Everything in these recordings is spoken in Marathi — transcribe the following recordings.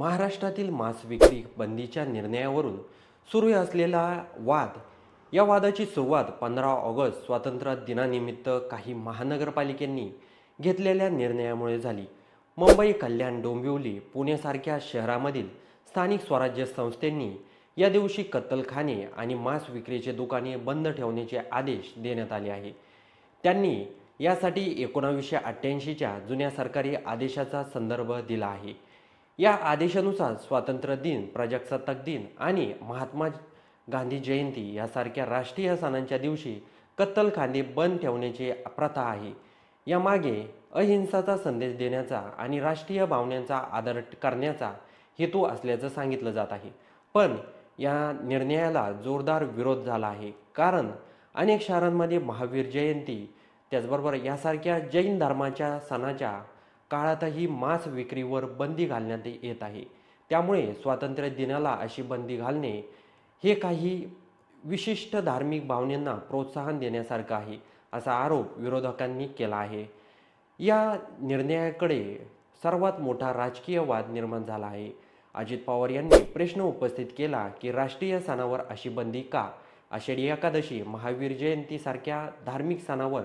महाराष्ट्रातील मांस विक्री बंदीच्या निर्णयावरून सुरू असलेला वाद. या वादाची सुरुवात पंधरा ऑगस्ट स्वातंत्र्य दिनानिमित्त काही महानगरपालिकेंनी घेतलेल्या निर्णयामुळे झाली. मुंबई कल्याण डोंबिवली पुणेसारख्या शहरामधील स्थानिक स्वराज्य संस्थांनी या दिवशी कत्तलखाने आणि मांस विक्रीचे दुकाने बंद ठेवण्याचे आदेश देण्यात आले आहे. त्यांनी यासाठी एकोणावीसशे अठ्ठ्याऐंशीच्या जुन्या सरकारी आदेशाचा संदर्भ दिला आहे. या आदेशानुसार स्वातंत्र्य दिन प्रजासत्ताक दिन आणि महात्मा गांधी जयंती यासारख्या राष्ट्रीय सणांच्या दिवशी कत्तलखाने बंद ठेवण्याची प्रथा आहे. यामागे अहिंसाचा संदेश देण्याचा आणि राष्ट्रीय भावनांचा आदर करण्याचा हेतू असल्याचं सांगितलं जात आहे. पण या निर्णयाला जोरदार विरोध झाला आहे. कारण अनेक शहरांमध्ये महावीर जयंती त्याचबरोबर यासारख्या जैन धर्माच्या सणाच्या काळातही मांस विक्रीवर बंदी घालण्यात येत आहे. त्यामुळे स्वातंत्र्य दिनाला अशी बंदी घालणे हे काही विशिष्ट धार्मिक भावनेंना प्रोत्साहन देण्यासारखं आहे असा आरोप विरोधकांनी केला आहे. या निर्णयाकडे सर्वात मोठा राजकीय वाद निर्माण झाला आहे. अजित पवार यांनी प्रश्न उपस्थित केला की राष्ट्रीय सणावर अशी बंदी का? आषाढी एकादशी महावीर जयंतीसारख्या धार्मिक सणावर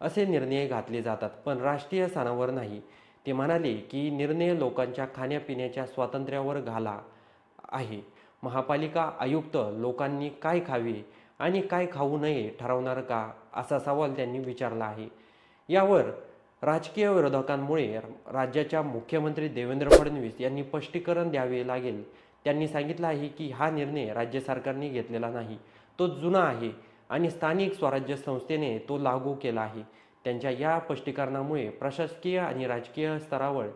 असे निर्णय घातले जातात पण राष्ट्रीय सणावर नाही. ते म्हणाले की निर्णय लोकांच्या खाण्यापिण्याच्या स्वातंत्र्यावर घाला आहे. महापालिका आयुक्त लोकांनी काय खावे आणि काय खाऊ नये ठरवणार का असा सवाल त्यांनी विचारला आहे. यावर राजकीय विरोधकांमुळे राज्याच्या मुख्यमंत्री देवेंद्र फडणवीस यांनी स्पष्टीकरण द्यावे लागेल. त्यांनी सांगितलं आहे की हा निर्णय राज्य सरकारने घेतलेला नाही. तो जुना आहे. आणि स्थानिक स्वराज्य संस्थेने तो लागू केला आहे. त्यांच्या या स्पष्टीकरणामुळे प्रशासकीय आणि राजकीय स्तरावर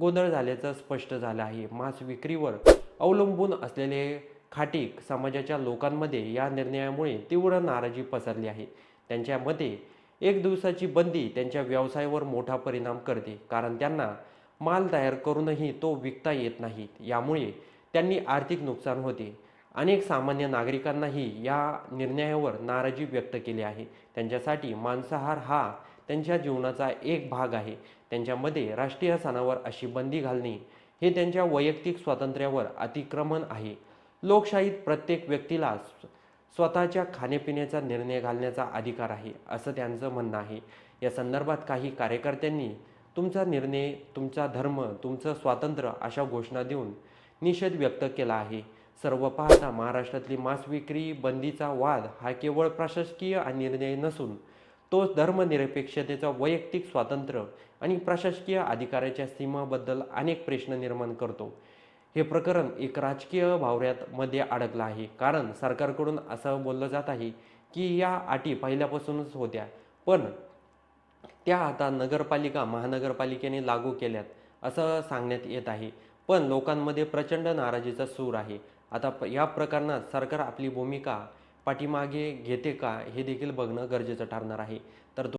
गोंधळ झाल्याचं स्पष्ट झालं आहे. मांस विक्रीवर अवलंबून असलेले खाटीक समाजाच्या लोकांमध्ये या निर्णयामुळे तीव्र नाराजी पसरली आहे. त्यांच्या मते एक दिवसाची बंदी त्यांच्या व्यवसायावर मोठा परिणाम करते कारण त्यांना माल तयार करूनही तो विकता येत नाही. यामुळे त्यांनी आर्थिक नुकसान होते. अनेक सामान्य नागरिकांनाही या निर्णयावर नाराजी व्यक्त केली आहे. त्यांच्यासाठी मांसाहार हा त्यांच्या जीवनाचा एक भाग आहे. त्यांच्यामध्ये राष्ट्रीय सणावर अशी बंदी घालणे हे त्यांच्या वैयक्तिक स्वातंत्र्यावर अतिक्रमण आहे. लोकशाहीत प्रत्येक व्यक्तीला स्वतःच्या खाण्यापिण्याचा निर्णय घालण्याचा अधिकार आहे असं त्यांचं म्हणणं आहे. या संदर्भात काही कार्यकर्त्यांनी तुमचा निर्णय तुमचा धर्म तुमचं स्वातंत्र्य अशा घोषणा देऊन निषेध व्यक्त केला आहे. सर्व पाहता महाराष्ट्रातली मांस विक्री बंदीचा वाद हा केवळ प्रशासकीय निर्णय नसून तो धर्मनिरपेक्षतेचा वैयक्तिक स्वातंत्र्य आणि प्रशासकीय अधिकाराच्या सीमाबद्दल अनेक प्रश्न निर्माण करतो. हे प्रकरण एक राजकीय भावऱ्यात मध्ये अडकलं आहे. कारण सरकारकडून असं बोललं जात आहे की या अटी पहिल्यापासूनच होत्या पण त्या आता नगरपालिका महानगरपालिकेने लागू केल्यात असं सांगण्यात येत आहे. पण लोकांमध्ये प्रचंड नाराजीचा सूर आहे. आता प- या प्रकरणात सरकार आपली भूमिका पाठीमागे घेते का हे देखील बघणं गरजेचं ठरणार आहे. तर